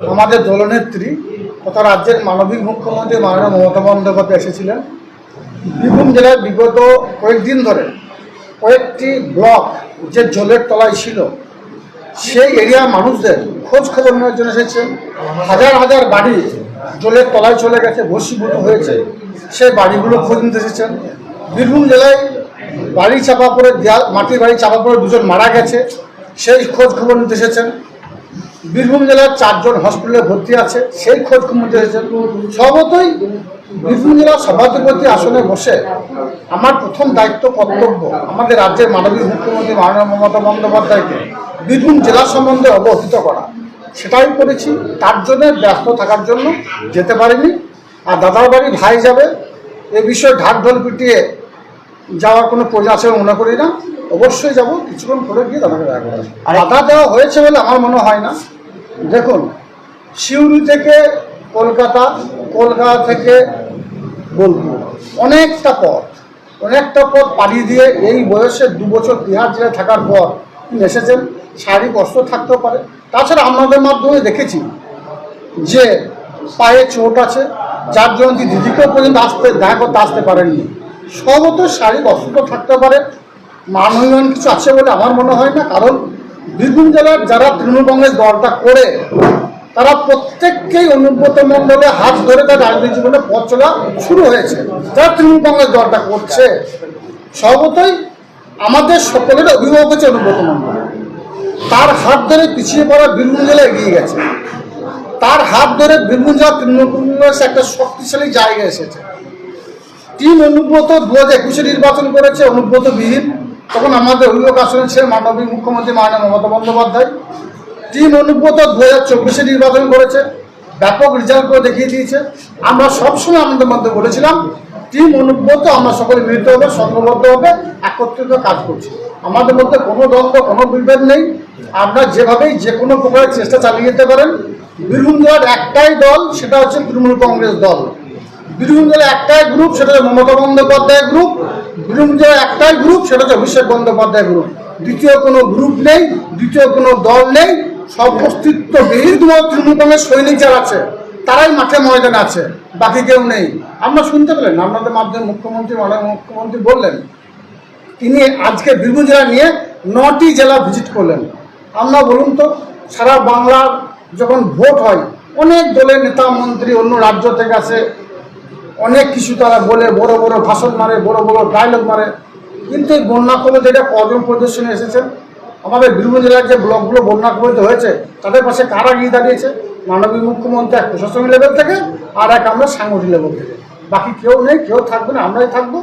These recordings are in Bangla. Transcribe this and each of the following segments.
আমাদের দলনেত্রী তথা রাজ্যের মানবিক মুখ্যমন্ত্রী মাননীয় মমতা বন্দ্যোপাধ্যায় এসেছিলেন। বীরভূম জেলায় বিগত কয়েকদিন ধরে কয়েকটি ব্লক যে জলের তলায় ছিল, সেই এরিয়ার মানুষদের খোঁজ খবর নেওয়ার জন্য এসেছেন হাজার হাজার বাড়ি জলের তলায় চলে গেছে বসীভূত হয়েছে। সেই বাড়িগুলো খোঁজ নিতে এসেছেন। বীরভূম জেলায় বাড়ি চাপা পড়ে দেয়াল, মাটির বাড়ি চাপা পড়ে দুজন মারা গেছে। সেই খোঁজ খবর নিতে এসেছেন। বীরভূম জেলার চারজন হসপিটালে ভর্তি আছে সেই খোঁজ নিতে এসেছেন সর্বতই বীরভূম জেলার সভাধিপতি আসনে বসে আমার প্রথম দায়িত্ব কর্তব্য আমাদের রাজ্যের মাননীয় মুখ্যমন্ত্রী মাননীয় মমতা বন্দ্যোপাধ্যায়কে বীরভূম জেলা সম্বন্ধে অবহিত করা। সেটাই করেছি তার জন্য ব্যস্ত থাকার জন্য যেতে পারিনি। আর দাদার বাড়ি ভাই যাবে এ বিষয়ে ঢাক ঢোল পিটিয়ে যাওয়ার কোনো প্রয়োজন আছে মনে করি না। অবশ্যই যাব কিছুক্ষণ পরে গিয়ে দাদাকে দেখা করে বাধা দেওয়া হয়েছে বলে আমার মনে হয় না। দেখুন, সিউড়ি থেকে কলকাতা কলকাতা থেকে বোলপুর। অনেকটা পথ অনেকটা পথ পাড়ি দিয়ে এই বয়সে দু বছর বিহার জেলায় থাকার পর তিনি এসেছেন। শারীরিক অস্ত্র থাকতেও পারে। তাছাড়া আমাদের মাধ্যমে দেখেছি যে পায়ে চোট আছে, যার জন্য তিনি দিদিকেও পর্যন্ত আসতে, দেখা করতে আসতে পারেননি। সর্বত শারীরিক অসুস্থ থাকতে পারে। মানবীয় কিছু আছে বলে আমার মনে হয় না, কারণ বীরভূম জেলার যারা তৃণমূল কংগ্রেস দলটা করে, তারা প্রত্যেককেই অনুব্রত মণ্ডলে হাত ধরে তার রাজনৈতিক জীবনে পথ চলা শুরু হয়েছে। যারা তৃণমূল কংগ্রেস দলটা করছে, সর্বতই আমাদের সকলের অভিভাবক হচ্ছে অনুব্রত মণ্ডল তার হাত ধরে পিছিয়ে পড়া বীরভূম জেলা এগিয়ে গেছে। তার হাত ধরে বীরভূম জেলা তৃণমূল কংগ্রেস একটা শক্তিশালী জায়গায় এসেছে। টিম অনুব্রত দু হাজার একুশে নির্বাচন করেছে অনুব্রত বিহীন তখন আমাদের অভিযোগ আসনে ছিলেন মাননীয় মুখ্যমন্ত্রী মাননীয় মমতা বন্দ্যোপাধ্যায়। টিম অনুব্রত দু হাজার চব্বিশে নির্বাচন করেছে, ব্যাপক রেজাল্ট করে দেখিয়ে দিয়েছে। আমরা সবসময় আমাদের মধ্যে বলেছিলাম, টিম অনুব্রত, আমরা সকলে মিলিত হবে সংঘবদ্ধভাবে একত্রিত কাজ করছি। আমাদের মধ্যে কোনো দ্বন্দ্ব, কোনো বিভেদ নেই। আমরা যেভাবেই যে কোনো প্রকারের চেষ্টা চালিয়ে যেতে পারেন। বীরভূম জেলার একটাই দল, সেটা হচ্ছে তৃণমূল কংগ্রেস দল। বীরভূম জেলার একটাই গ্রুপ সেটা হচ্ছে মমতা বন্দ্যোপাধ্যায় গ্রুপ বীরভূম জেলার একটাই গ্রুপ সেটা হচ্ছে অভিষেক বন্দ্যোপাধ্যায় গ্রুপ দ্বিতীয় কোনো গ্রুপ নেই, দ্বিতীয় কোনো দল নেই সব অস্তিত্ব বিহীন তৃণমূল সৈনিক যারা আছে, তারাই মাঠে ময়দানে আছে, বাকি কেউ নেই। আমরা শুনতে পেলেন, আপনাদের মাধ্যমে মুখ্যমন্ত্রী, মাননীয় মুখ্যমন্ত্রী বললেন, তিনি আজকে বীরভূম জেলা নিয়ে নটি জেলা ভিজিট করলেন। আমরা বলুন তো, সারা বাংলার যখন ভোট হয়, অনেক দলের নেতা মন্ত্রী অন্য রাজ্য থেকে আসে অনেক কিছু তারা বলে, বড় বড় ভাষণ মারে, বড় বড় ডায়লগ মারে। কিন্তু এই বন্যা কবলিত এটা কজন প্রদর্শনে এসেছেন আমাদের বীরভূম জেলার যে ব্লকগুলো বন্যা কবলিত হয়েছে, তাদের পাশে কারা গিয়ে দাঁড়িয়েছে? মাননীয় মুখ্যমন্ত্রী এক প্রশাসনিক লেভেল থেকে আর এক আমরা সাংগঠনিক লেভেল থেকে। বাকি কেউ নেই, কেউ থাকবে না, আমরাই থাকব।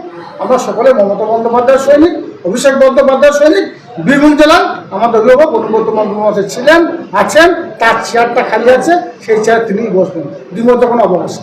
আমরা সকলে মমতা বন্দ্যোপাধ্যায়ের সৈনিক, অভিষেক বন্দ্যোপাধ্যায়ের সৈনিক, বীরভূম জেলার আমাদের অভিভাবক অনুব্রত বন্দ্যোপাধ্যায় ছিলেন, আছেন, তার চেয়ারটা খালি আছে, সেই চেয়ার তিনিই বসবেন। দ্বিমত কোনো অবকাশ।